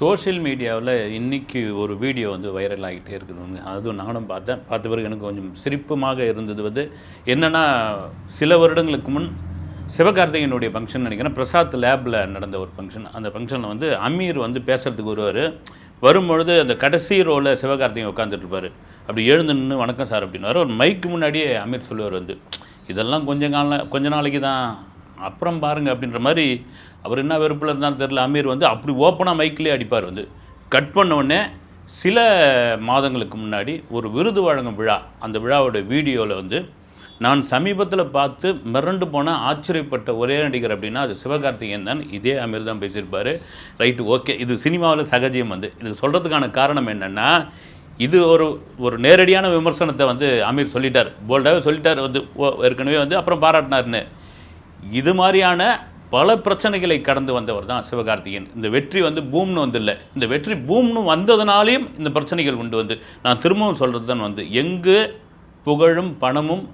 Social மீடியாவில் இன்றைக்கி ஒரு வீடியோ வந்து வைரல் ஆகிட்டே இருக்குதுங்க அதுவும் நானும் பார்த்தேன் பார்த்த பிறகு எனக்கு கொஞ்சம் சிரிப்புமாக இருந்தது வந்து என்னென்னா சில வருடங்களுக்கு முன் சிவகார்த்திகனுடைய ஃபங்க்ஷன் நினைக்கிறேன் பிரசாத் லேபில் நடந்த ஒரு ஃபங்க்ஷன் அந்த ஃபங்க்ஷனில் வந்து அமீர் வந்து பேசுகிறதுக்கு வருவார். வரும்பொழுது அந்த கடைசி ரோவில் சிவகார்த்திகை உட்காந்துட்டுருப்பார் அப்படி எழுந்து நின்று வணக்கம் சார் அப்படின்னாரு ஒரு மைக்கு முன்னாடியே அமீர் சொல்லுவார் வந்து இதெல்லாம் கொஞ்ச கால கொஞ்ச நாளைக்கு தான் அப்புறம் பாருங்க அப்படின்ற மாதிரி அவர் என்ன வெறுப்பில் இருந்தாலும் தெரில அமீர் வந்து அப்படி ஓப்பனாக மைக்கிலே அடிப்பார் வந்து. கட் பண்ண உடனே சில மாதங்களுக்கு முன்னாடி ஒரு விருது வழங்கும் விழா அந்த விழாவோட வீடியோவில் வந்து நான் சமீபத்தில் பார்த்து மிரண்டு போன ஆச்சரியப்பட்ட ஒரே நடிகர் அப்படின்னா அது சிவகார்த்திகேயன் தான். இதே அமீர் தான் பேசியிருப்பார். ரைட்டு ஓகே இது சினிமாவில் சகஜம் வந்து. இது சொல்கிறதுக்கான காரணம் என்னென்னா இது ஒரு ஒரு நேரடியான விமர்சனத்தை வந்து அமீர் சொல்லிட்டார். போல்டாகவே சொல்லிட்டார் வந்து. ஓ ஏற்கனவே வந்து அப்புறம் பாராட்டினார்னு இது மாதிரியான பல பிரச்சனைகளை கடந்து வந்தவர் தான் சிவகார்த்திகேயன். இந்த வெற்றி வந்து பூம்னு வந்து இல்லை இந்த வெற்றி பூம்னு வந்ததுனாலையும் இந்த பிரச்சனைகள் உண்டு வந்து. நான் திரும்பவும் சொல்கிறது தான் வந்து எங்கு புகழும் பணமும்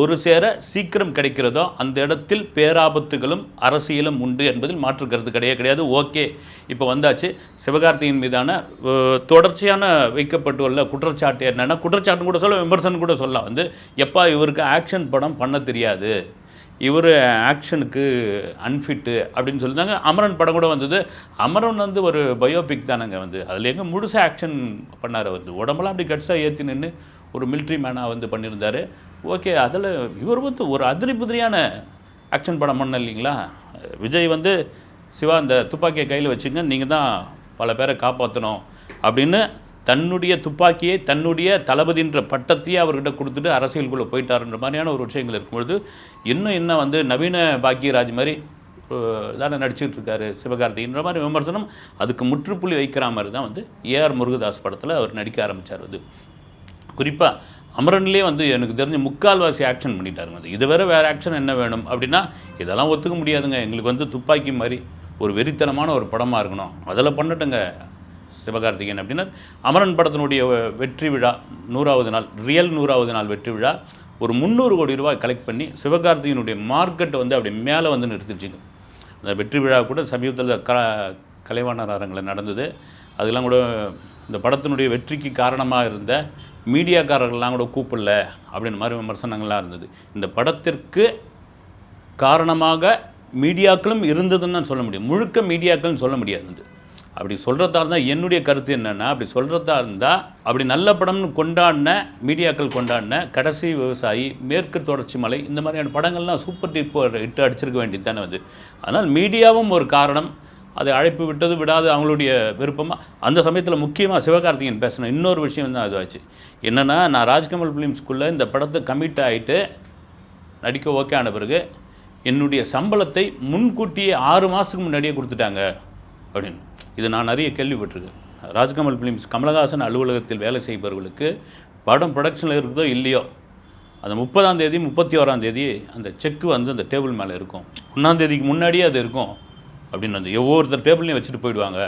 ஒரு சேர சீக்கிரம் கிடைக்கிறதோ அந்த இடத்தில் பேராபத்துகளும் அரசியலும் உண்டு என்பதில் மாற்று கருத்து கிடையாது கிடையாது. ஓகே இப்போ வந்தாச்சு. சிவகார்த்தியின் மீதான தொடர்ச்சியான வைக்கப்பட்டுள்ள குற்றச்சாட்டு என்னென்னா குற்றச்சாட்டுன்னு கூட சொல்ல விமர்சனம் கூட சொல்லலாம். வந்து எப்பா இவருக்கு ஆக்ஷன் படம் பண்ண தெரியாது. இவர் ஆக்ஷனுக்கு அன்ஃபிட்டு அப்படின்னு சொல்லியிருந்தாங்க அமரன் படம் கூட வந்தது. அமரன் வந்து ஒரு பயோபிக் தானங்க வந்து. அதில் எங்கே முழுசாக ஆக்ஷன் பண்ணார் வந்து. உடம்பெல்லாம் அப்படி கட்ஸாக ஏற்றி நின்று ஒரு மிலிட்ரி மேனாக வந்து பண்ணியிருந்தார். ஓகே அதில் இவர் வந்து ஒரு அதிரி புதிரியான ஆக்ஷன் படம் பண்ண இல்லைங்களா? விஜய் வந்து சிவா அந்த துப்பாக்கியை கையில் வச்சுங்க நீங்கள் தான் பல பேரை காப்பாற்றணும் அப்படின்னு தன்னுடைய துப்பாக்கியை தன்னுடைய தளபதின்ற பட்டத்தையே அவர்கிட்ட கொடுத்துட்டு அரசியலுக்குள்ளே போயிட்டாருன்ற மாதிரியான ஒரு விஷயங்கள் இருக்கும்பொழுது இன்னும் என்ன வந்து நவீன பாக்கியராஜ் மாதிரி தானே நடிச்சிட்டு இருக்காரு சிவகார்த்திகின்ற மாதிரி விமர்சனம் அதுக்கு முற்றுப்புள்ளி வைக்கிற மாதிரி தான் வந்து ஏஆர் முருகதாஸ் படத்தில் அவர் நடிக்க ஆரம்பித்தார் அது. குறிப்பாக அமரன்லேயே வந்து எனக்கு தெரிஞ்சு முக்கால்வாசி ஆக்ஷன் பண்ணிட்டாருங்க அது. இது வேறு ஆக்ஷன் என்ன வேணும் அப்படின்னா இதெல்லாம் ஒத்துக்க முடியாதுங்க. எங்களுக்கு வந்து துப்பாக்கி மாதிரி ஒரு வெறித்தனமான ஒரு படமாக இருக்கணும். அதில் பண்ணட்டுங்க. சிவகார்த்திகேயன் அப்படின்னா அமரன் படத்தினுடைய வெற்றி விழா நூறாவது நாள் ரியல் நூறாவது நாள் வெற்றி விழா ஒரு முந்நூறு கோடி ரூபாய் கலெக்ட் பண்ணி சிவகார்த்திகேயனுடைய மார்க்கெட்டை வந்து அப்படி மேலே வந்து நிறுத்திச்சுங்க அந்த வெற்றி விழா கூட சமீபத்தில் க கலைவாணர் அரங்கில் நடந்தது. அதெல்லாம் கூட இந்த படத்தினுடைய வெற்றிக்கு காரணமாக இருந்த மீடியாக்காரர்கள்லாம் கூட கூப்பிடல அப்படின்னு மாதிரி விமர்சனங்கள்லாம் இருந்தது. இந்த படத்திற்கு காரணமாக மீடியாக்களும் இருந்ததுன்னு நான் சொல்ல முடியும். முழுக்க மீடியாக்கள்னு சொல்ல முடியாது அப்படி சொல்கிறதா இருந்தால் என்னுடைய கருத்து என்னென்னா அப்படி சொல்கிறதா இருந்தால் அப்படி நல்ல படம்னு கொண்டாடின மீடியாக்கள் கொண்டாடின கடைசி விவசாயி மேற்கு தொடர்ச்சி மலை இந்த மாதிரியான படங்கள்லாம் சூப்பர் டிப்பர் இட்டு அடிச்சிருக்க வேண்டியது தானே வந்து அதனால் மீடியாவும் ஒரு காரணம். அதை அழைப்பு விட்டது விடாது அவங்களுடைய விருப்பமாக அந்த சமயத்தில் முக்கியமாக சிவகார்த்திகேயன் பேசின இன்னொரு விஷயம் தான் அதுவாச்சு என்னென்னா நான் ராஜ்கமல் ஃபிலிம்ஸ்குள்ளே இந்த படத்தை கமிட் ஆகிட்டு நடிக்க ஓகே ஆன பிறகு என்னுடைய சம்பளத்தை முன்கூட்டியே ஆறு மாதத்துக்கு முன்னாடியே கொடுத்துட்டாங்க அப்படின்னு. இது நான் நிறைய கேள்விப்பட்டிருக்கேன். ராஜ்கமல் ஃபிலிம்ஸ் கமலஹாசன் அலுவலகத்தில் வேலை செய்பவர்களுக்கு படம் ப்ரொடக்ஷனில் இருக்குதோ இல்லையோ அந்த முப்பதாம் தேதி முப்பத்தி ஓராம் தேதி அந்த செக்கு வந்து அந்த டேபிள் மேலே இருக்கும். ஒன்றாம் தேதிக்கு முன்னாடியே அது இருக்கும். அப்படின்னு வந்து ஒவ்வொருத்தர் டேபிள்லையும் வச்சுட்டு போயிடுவாங்க.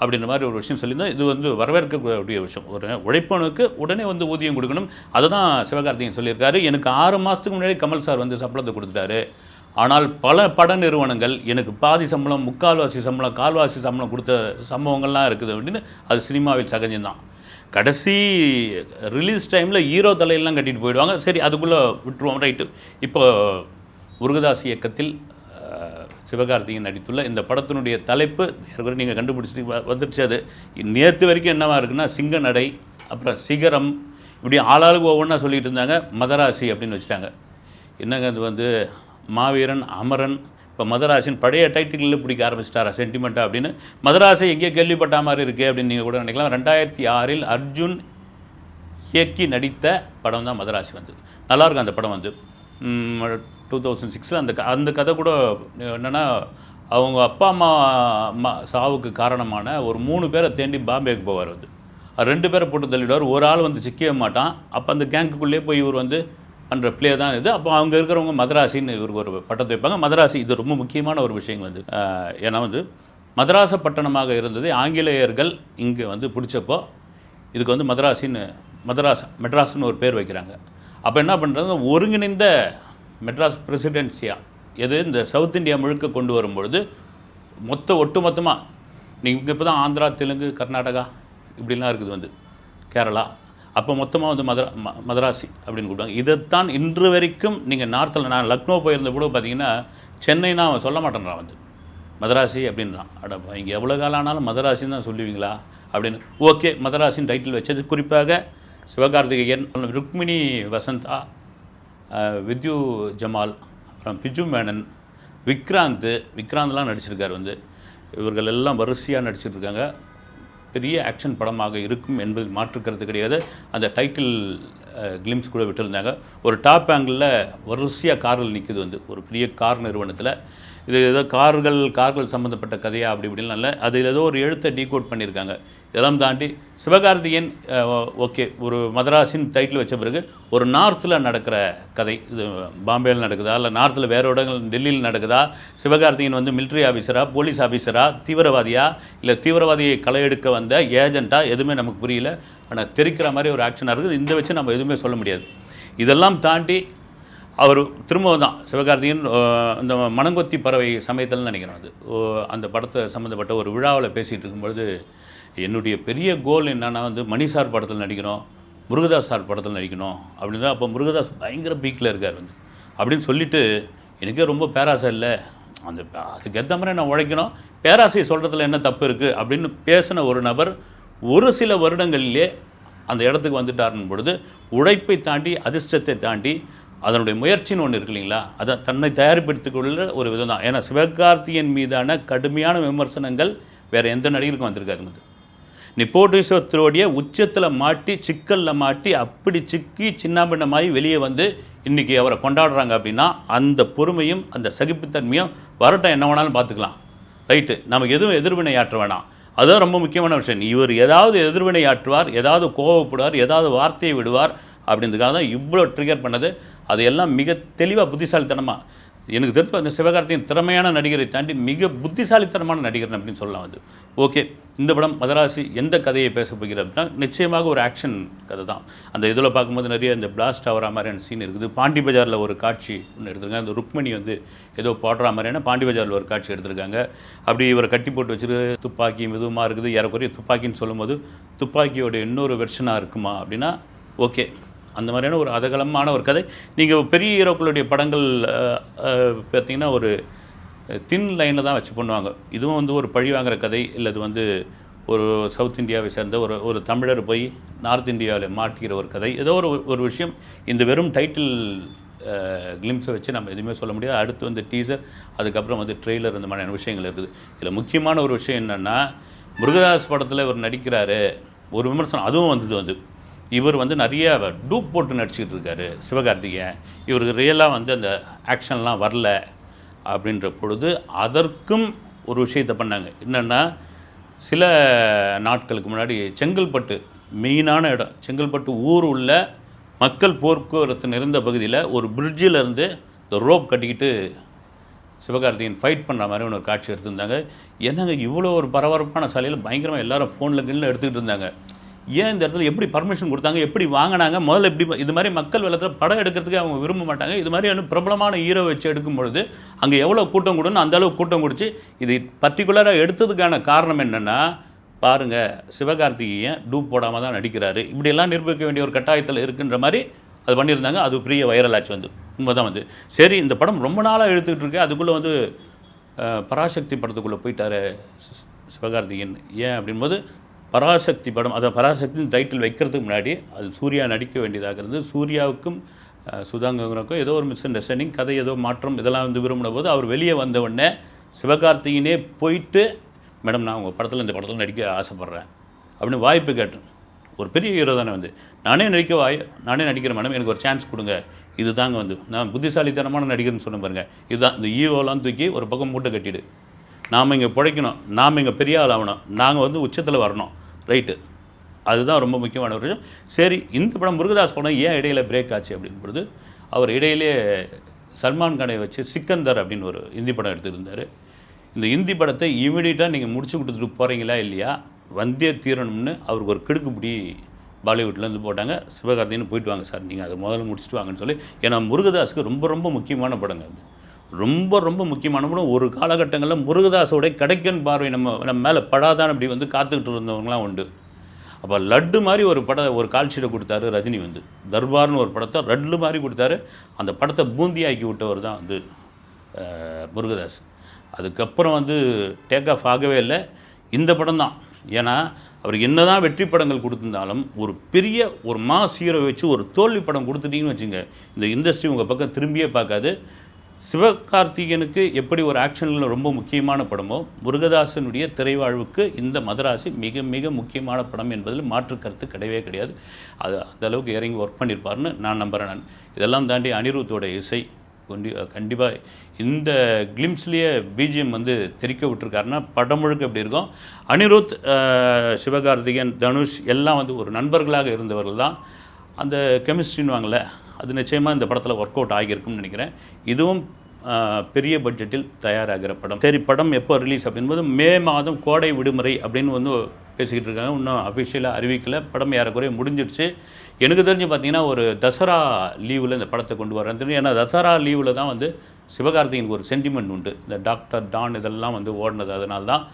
அப்படின்ற மாதிரி ஒரு விஷயம் சொல்லியிருந்தோம் இது வந்து வரவேற்கக்கூடிய விஷயம். ஒரு உழைப்பவனுக்கு உடனே வந்து ஊதியம் கொடுக்கணும். அதை தான் சிவகார்த்திகன் சொல்லியிருக்காரு. எனக்கு ஆறு மாதத்துக்கு முன்னாடி கமல் சார் வந்து சம்பளத்தை கொடுத்துட்டாரு. ஆனால் பல பட நிறுவனங்கள் எனக்கு பாதி சம்பளம் முக்கால்வாசி சம்பளம் கால்வாசி சம்பளம் கொடுத்த சம்பவங்கள்லாம் இருக்குது அப்படின்னு அது சினிமாவில் சகஜம்தான். கடைசி ரிலீஸ் டைமில் ஹீரோ தலையெல்லாம் கட்டிட்டு போயிடுவாங்க. சரி அதுக்குள்ளே விட்டுருவோம். ரைட்டு இப்போ முருகதாஸ் இயக்கத்தில் சிவகார்த்திகன் சிவகார்த்திகேயன் நடித்துள்ள இந்த படத்தினுடைய தலைப்பு ஏற்கனவே நீங்கள் கண்டுபிடிச்சிட்டு வந்துடுச்சு வந்துருச்சு அது. நேற்று வரைக்கும் என்னவாக இருக்குன்னா சிங்க நடை அப்புறம் சிகரம் இப்படி ஆளாளுக்கு ஒவ்வொன்றா சொல்லிகிட்டு இருந்தாங்க. மதராசி அப்படின்னு வச்சுட்டாங்க. என்னங்க அது வந்து மாவீரன் அமரன் இப்போ மதராசின் பழைய டைட்டில் பிடிக்க ஆரம்பிச்சிட்டாரா சென்டிமெண்ட்டாக அப்படின்னு. மதராசை எங்கேயோ கேள்விப்பட்ட மாதிரி இருக்குது அப்படின்னு நீங்கள் கூட நினைக்கலாம். ரெண்டாயிரத்தி ஆறில் அர்ஜுன் இயக்கி நடித்த படம் தான் மதராசி வந்து நல்லாயிருக்கும் அந்த படம் வந்து. டூ தௌசண்ட் சிக்ஸில் அந்த அந்த கதை கூட என்னென்னா அவங்க அப்பா அம்மா அம்மா சாவுக்கு காரணமான ஒரு மூணு பேரை தேண்டி பாம்பேக்கு போவார் வந்து. அது ரெண்டு பேரை போட்டு தள்ளிவிடுவார் ஒரு ஆள் வந்து சிக்கவே மாட்டான். அப்போ அந்த கேங்குக்குள்ளேயே போய் இவர் வந்து பண்ணுற பிளே தான் இது. அப்போ அவங்க இருக்கிறவங்க மதராசின்னு இவருக்கு ஒரு பட்டத்தை வைப்பாங்க. மதராசி இது ரொம்ப முக்கியமான ஒரு விஷயம் வந்து ஏன்னா வந்து மதராச பட்டணமாக இருந்தது ஆங்கிலேயர்கள் இங்கே வந்து பிடிச்சப்போ இதுக்கு வந்து மதராசின்னு மதராஸ் மெட்ராஸ்னு ஒரு பேர் வைக்கிறாங்க. அப்போ என்ன பண்ணுறாங்க ஒருங்கிணைந்த மெட்ராஸ் பிரசிடென்சியா எது? இந்த சவுத் இந்தியா முழுக்க கொண்டு வரும்பொழுது மொத்த ஒட்டுமொத்தமாக நீங்கள் இப்போ தான் ஆந்திரா தெலுங்கு கர்நாடகா இப்படிலாம் இருக்குது வந்து. கேரளா அப்போ மொத்தமாக வந்து மதரா ம- மதராசி அப்படின்னு கூப்பிடுவாங்க. இதைத்தான் இன்று வரைக்கும் நீங்கள் நார்த்தில் நான் லக்னோ போயிருந்த கூட பார்த்தீங்கன்னா சென்னைனா அவன் சொல்ல மாட்டேன்றான் வந்து. மதராசி அப்படின்றான். அட இங்கே எவ்வளோ காலம் ஆனாலும் மதராசின்னு தான் சொல்லுவீங்களா? அப்படின்னு. ஓகே மதராசின்னு டைட்டில் வச்சது. குறிப்பாக சிவகார்த்திகேயன் ருக்மிணி வசந்தா வித்யு ஜமால் அப்புறம் பிஜு மேனன் விக்ராந்த் விக்ராந்த்லாம் நடிச்சிருக்கார் வந்து. இவர்கள் எல்லாம் வரிசையாக நடிச்சிட்ருக்காங்க பெரிய ஆக்ஷன் படமாக இருக்கும் என்பதில் மாற்றுக்கிறது கிடையாது. அந்த டைட்டில் கிளிம்ஸ் கூட விட்டுருந்தாங்க. ஒரு டாப் ஆங்கிளில் வரிசையாக காரில் நிற்குது வந்து. ஒரு பெரிய கார் நிறுவனத்தில். இது ஏதோ கார்கள் கார்கள் சம்மந்தப்பட்ட கதையா அப்படி இப்படின்னு இல்லை. அது ஏதோ ஒரு எழுத்தை டீகோட் பண்ணியிருக்காங்க. இதெல்லாம் தாண்டி சிவகார்த்திகேயன் ஓகே ஒரு மதராசின் டைட்டில் வச்ச பிறகு ஒரு நார்த்தில் நடக்கிற கதை. இது பாம்பேயில் நடக்குதா இல்லை நார்த்தில் வேறு இடங்கள் டெல்லியில் நடக்குதா சிவகார்த்திகேயன் வந்து மிலிட்ரி ஆஃபீஸரா போலீஸ் ஆஃபீஸராக தீவிரவாதியா இல்லை தீவிரவாதியை களையெடுக்க வந்த ஏஜெண்ட்டாக எதுவுமே நமக்கு புரியல. ஆனால் தெரிக்கிற மாதிரி ஒரு ஆக்ஷனாக இருக்குது. இந்த வச்சு நம்ம எதுவுமே சொல்ல முடியாது. இதெல்லாம் தாண்டி அவர் திரும்பவும் தான் சிவகார்த்திகேயன் அந்த இந்த மணங்கொத்தி பறவை சமயத்தில் நினைக்கிறேன் அது. ஓ, அந்த படத்தை சம்மந்தப்பட்ட ஒரு விழாவில் பேசிகிட்டு இருக்கும்பொழுது என்னுடைய பெரிய கோல் என்னென்னா வந்து மணி சார் படத்தில் நடிக்கணும் முருகதாஸ் சார் படத்தில் நடிக்கணும். அப்படின்னு தான் அப்போ முருகதாஸ் பயங்கர பீக்கில் இருக்கார் வந்து. அப்படின்னு சொல்லிவிட்டு எனக்கே ரொம்ப பேராசை இல்லை. அந்த அதுக்கேற்ற மாதிரி நான் உழைக்கணும். பேராசையை சொல்கிறதுல என்ன தப்பு இருக்குது அப்படின்னு பேசின ஒரு நபர் ஒரு சில வருடங்களிலே அந்த இடத்துக்கு வந்துட்டார்னும் பொழுது உழைப்பை தாண்டி அதிர்ஷ்டத்தை தாண்டி அதனுடைய முயற்சின்னு ஒன்று இருக்கு இல்லைங்களா? அதை தன்னை தயார்படுத்திக் கொள்ள ஒரு விதம் தான் ஏன்னா சிவகார்த்தியன் மீதான கடுமையான விமர்சனங்கள் வேறு எந்த நடிகருக்கும் வந்திருக்காதுங்க அது நிப்போட்டிசத்துடைய உச்சத்தில் மாட்டி சிக்கலில் மாட்டி அப்படி சிக்கி சின்னாபின்னமாகி வெளியே வந்து இன்றைக்கி அவரை கொண்டாடுறாங்க அப்படின்னா அந்த பொறுமையும் அந்த சகிப்புத்தன்மையும் வரட்டும். என்ன வேணாலும் பார்த்துக்கலாம். ரைட்டு நமக்கு எதுவும் எதிர்வினை ஆற்ற வேணாம். அதுதான் ரொம்ப முக்கியமான விஷயம். இவர் ஏதாவது எதிர்வினை ஆற்றுவார் ஏதாவது கோவப்படுவார் ஏதாவது வார்த்தையை விடுவார் அப்படின்றதுக்காக தான் இவ்வளோ ட்ரிகர் பண்ணது. அது எல்லாம் மிக தெளிவாக புத்திசாலித்தனமாக எனக்கு தெரிஞ்ச அந்த சிவகார்த்தியின் திறமையான நடிகரை தாண்டி மிக புத்திசாலித்தனமான நடிகர் அப்படின்னு சொல்லலாம் அது. ஓகே இந்த படம் மதராசி எந்த கதையை பேச போகிறது அப்படின்னா நிச்சயமாக ஒரு ஆக்ஷன் கதை தான். அந்த இதில் பார்க்கும்போது நிறைய இந்த பிளாஸ்ட் ஆகிற மாதிரியான சீன் இருக்குது. பாண்டி பஜாரில் ஒரு காட்சி ஒன்று எடுத்திருக்காங்க. அந்த ருக்மணி வந்து ஏதோ போடுற மாதிரியான பாண்டி பஜாரில் ஒரு காட்சி எடுத்திருக்காங்க. அப்படி இவரை கட்டி போட்டு வச்சுட்டு துப்பாக்கி மெதுவாக இருக்குது. ஏறக்குறைய துப்பாக்கின்னு சொல்லும்போது துப்பாக்கியோட இன்னொரு வெர்ஷனாக இருக்குமா அப்படின்னா ஓகே. அந்த மாதிரியான ஒரு அதகலமான ஒரு கதை. நீங்கள் பெரிய ஹீரோக்களுடைய படங்கள் பார்த்திங்கன்னா பார்த்தீங்கன்னா ஒரு தின் லைனில் தான் வச்சு பண்ணுவாங்க. இதுவும் வந்து ஒரு பழி வாங்குற கதை இல்லை வந்து ஒரு சவுத் இந்தியாவை சேர்ந்த ஒரு ஒரு தமிழர் போய் நார்த் இந்தியாவில் மாட்டிக்கிற ஒரு கதை. ஏதோ ஒரு ஒரு விஷயம் இந்த வெறும் டைட்டில் கிளிம்ஸை வச்சு நம்ம எதுவுமே சொல்ல முடியாது. அடுத்து வந்து டீசர் அதுக்கப்புறம் வந்து ட்ரெய்லர் இந்த மாதிரியான விஷயங்கள் இருக்குது. இதில் முக்கியமான ஒரு விஷயம் என்னென்னா முருகதாஸ் படத்தில் இவர் நடிக்கிறாரு. ஒரு விமர்சனம் அதுவும் வந்தது வந்து. இவர் வந்து நிறைய டூப் போட்டு நடிச்சுக்கிட்டு இருக்காரு சிவகார்த்திகேயன். இவருக்கு ரியலாக வந்து அந்த ஆக்ஷன்லாம் வரல அப்படின்ற பொழுது அதற்கும் ஒரு விஷயத்தை பண்ணாங்க. என்னென்னா சில நாட்களுக்கு முன்னாடி செங்கல்பட்டு மெயினான இடம் செங்கல்பட்டு ஊர் உள்ள மக்கள் போக்குவரத்து நிறைந்த பகுதியில் ஒரு பிரிட்ஜில் இருந்து இந்த ரோப் கட்டிக்கிட்டு சிவகார்த்திகேயன் ஃபைட் பண்ணுற மாதிரி ஒரு காட்சி எடுத்திருந்தாங்க. என்னங்க இவ்வளோ ஒரு பரபரப்பான சாலையில் பயங்கரமாக எல்லோரும் ஃபோனில் கிண்ணில் எடுத்துக்கிட்டு இருந்தாங்க. ஏன் இந்த இடத்துல எப்படி பர்மிஷன் கொடுத்தாங்க எப்படி வாங்கினாங்க முதல்ல எப்படி இது மாதிரி மக்கள் வெள்ளத்தில் படம் எடுக்கிறதுக்கு அவங்க விரும்ப மாட்டாங்க இது மாதிரியான பிரபலமான ஹீரோ வச்சு எடுக்கும் பொழுது அங்கே எவ்வளோ கூட்டம் கொடுன்னு அந்தளவுக்கு கூட்டம் கொடுத்து இது பர்டிகுலராக எடுத்ததுக்கான காரணம் என்னென்னா பாருங்கள் சிவகார்த்திகேயன் டூப் போடாமல் தான் நடிக்கிறாரு. இப்படியெல்லாம் நிரூபிக்க வேண்டிய ஒரு கட்டாயத்தில் இருக்குன்ற மாதிரி அது பண்ணியிருந்தாங்க. அது பெரிய வைரல் ஆச்சு வந்து. உண்மை தான் வந்து. சரி இந்த படம் ரொம்ப நாளாக எடுத்துக்கிட்டு இருக்கு. அதுக்குள்ளே வந்து பராசக்தி படத்துக்குள்ளே போயிட்டாரு சி- சிவகார்த்திகேயன். ஏன் அப்படின்போது பராசக்தி படம் அதை பராசக்தின்னு டைட்டில் வைக்கிறதுக்கு முன்னாடி அது சூர்யா நடிக்க வேண்டியதாக இருந்தது. சூர்யாவுக்கும் அஹ், ஏதோ ஒரு மிஸ் அண்டர்ஸ்டாண்டிங் கதை ஏதோ மாற்றம் இதெல்லாம் வந்து விரும்பின போது அவர் வெளியே வந்த உடனே சிவகார்த்திகேயனே போயிட்டு மேடம் நான் உங்கள் படத்தில் இந்த படத்தில் நடிக்க ஆசைப்பட்றேன். அப்படின்னு வாய்ப்பு கேட்டேன். ஒரு பெரிய ஹீரோ தானே வந்து. நானே நடிக்க வாய் நானே நடிக்கிறேன் மேடம். எனக்கு ஒரு சான்ஸ் கொடுங்க. இது தாங்க வந்து. நான் புத்திசாலித்தனமான நடிகர்னு சொன்ன பாருங்கள் இதுதான் இந்த ஈவோலாம் தூக்கி ஒரு பக்கம் மூட்டை கட்டிடு. நாம் இங்கே பிழைக்கணும் நாம் இங்கே பெரிய ஆள் ஆகணும். நாங்கள் வந்து உச்சத்தில் வரணும். ரைட்டு. அதுதான் ரொம்ப முக்கியமான ஒரு விஷயம். சரி இந்த படம் முருகதாஸ் படம் ஏன் இடையில பிரேக் ஆச்சு அப்படின் அவர் இடையிலே சல்மான் கானை வச்சு சிக்கந்தர் அப்படின்னு ஒரு இந்தி படம் எடுத்துருந்தார். இந்த இந்தி படத்தை இமீடியட்டாக நீங்கள் முடிச்சு கொடுத்துட்டு போகிறீங்களா இல்லையா? வந்தே தீரணும்னு அவருக்கு ஒரு கிடுக்குப்பிடி பாலிவுட்லேருந்து போட்டாங்க. சிவகார்த்தின்னு போயிட்டு வாங்க சார் நீங்கள் அதை முதல்ல முடிச்சுட்டு வாங்கன்னு சொல்லி. ஏன்னா முருகதாஸுக்கு ரொம்ப ரொம்ப முக்கியமான படங்க அது. ரொம்ப ரொம்ப முக்கியமான படம் ஒரு காலகட்டங்களில் முருகதாஸோட கிடைக்கன் பார்வை நம்ம நம்ம மேலே படாதான் அப்படி வந்து காத்துக்கிட்டு இருந்தவங்களாம் உண்டு. அப்போ லட்டு மாதிரி ஒரு படம் ஒரு கால்ஷீட்டை கொடுத்தாரு ரஜினி வந்து. தர்பார்னு ஒரு படத்தை லட்டு மாதிரி கொடுத்தாரு. அந்த படத்தை பூந்தியாக்கி விட்டவர் தான் வந்து முருகதாஸ். அதுக்கப்புறம் வந்து டேக் ஆஃப் ஆகவே இல்லை. இந்த படம் தான். ஏன்னா அவர் என்னதான் வெற்றி படங்கள் கொடுத்துருந்தாலும் ஒரு பெரிய ஒரு மாஸ் ஹீரோ வச்சு ஒரு தோல்வி படம் கொடுத்துட்டீங்கன்னு வச்சுங்க இந்த இண்டஸ்ட்ரி உங்கள் பக்கம் திரும்பியே பார்க்காது. சிவகார்த்திகேயனுக்கு எப்படி ஒரு ஆக்ஷனில் ரொம்ப முக்கியமான படமோ முருகதாசனுடைய திரைவாழ்வுக்கு இந்த மதராசி மிக மிக முக்கியமான படம் என்பதில் மாற்று கருத்து கிடையவே கிடையாது. அது அந்த அளவுக்கு இறங்கி ஒர்க் பண்ணியிருப்பாருன்னு நான் நம்புகிறேன் நான். இதெல்லாம் தாண்டி அனிருத்தோட இசை கொண்டி கண்டிப்பாக இந்த கிளிம்ஸ்லேயே பிஜிஎம் வந்து தெரிக்க விட்டுருக்காருன்னா படம் முழுக்க எப்படி இருக்கும்? அனிருத் சிவகார்த்திகேயன் தனுஷ் எல்லாம் வந்து ஒரு நண்பர்களாக இருந்தவர்கள் தான். அந்த கெமிஸ்ட்ரின்னு வாங்கலை. அது நிச்சயமாக இந்த படத்தில் ஒர்க் அவுட் ஆகியிருக்கும்னு நினைக்கிறேன். இதுவும் பெரிய பட்ஜெட்டில் தயாராகிற படம். சரி படம் எப்போ ரிலீஸ் அப்படின்போது மே மாதம் கோடை விடுமுறை அப்படின்னு வந்து பேசிக்கிட்டு இருக்காங்க. இன்னும் அஃபிஷியலாக அறிவிக்கலை. படம் ஏறக்குறைய முடிஞ்சிடுச்சு எனக்கு தெரிஞ்சு பார்த்தீங்கன்னா ஒரு தசரா லீவில் இந்த படத்தை கொண்டு வரேன் தெரியும். ஏன்னா தசரா லீவில் தான் வந்து சிவகார்த்திகேயனுக்கு ஒரு சென்டிமெண்ட் உண்டு. இந்த டாக்டர் டான் இதெல்லாம் வந்து ஓடினது அதனால தான்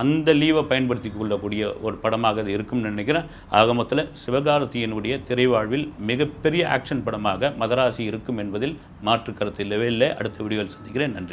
அந்த லீவை பயன்படுத்தி கொள்ளக்கூடிய ஒரு படமாக அது இருக்கும்னு நினைக்கிறேன். ஆக மொத்தத்தில் சிவகார்த்தியனுடைய திரைவாழ்வில் மிகப்பெரிய ஆக்ஷன் படமாக மதராசி இருக்கும் என்பதில் மாற்று கருத்து இல்லவே இல்லை. அடுத்த வீடியோவில் சந்திக்கிறேன். நன்றி.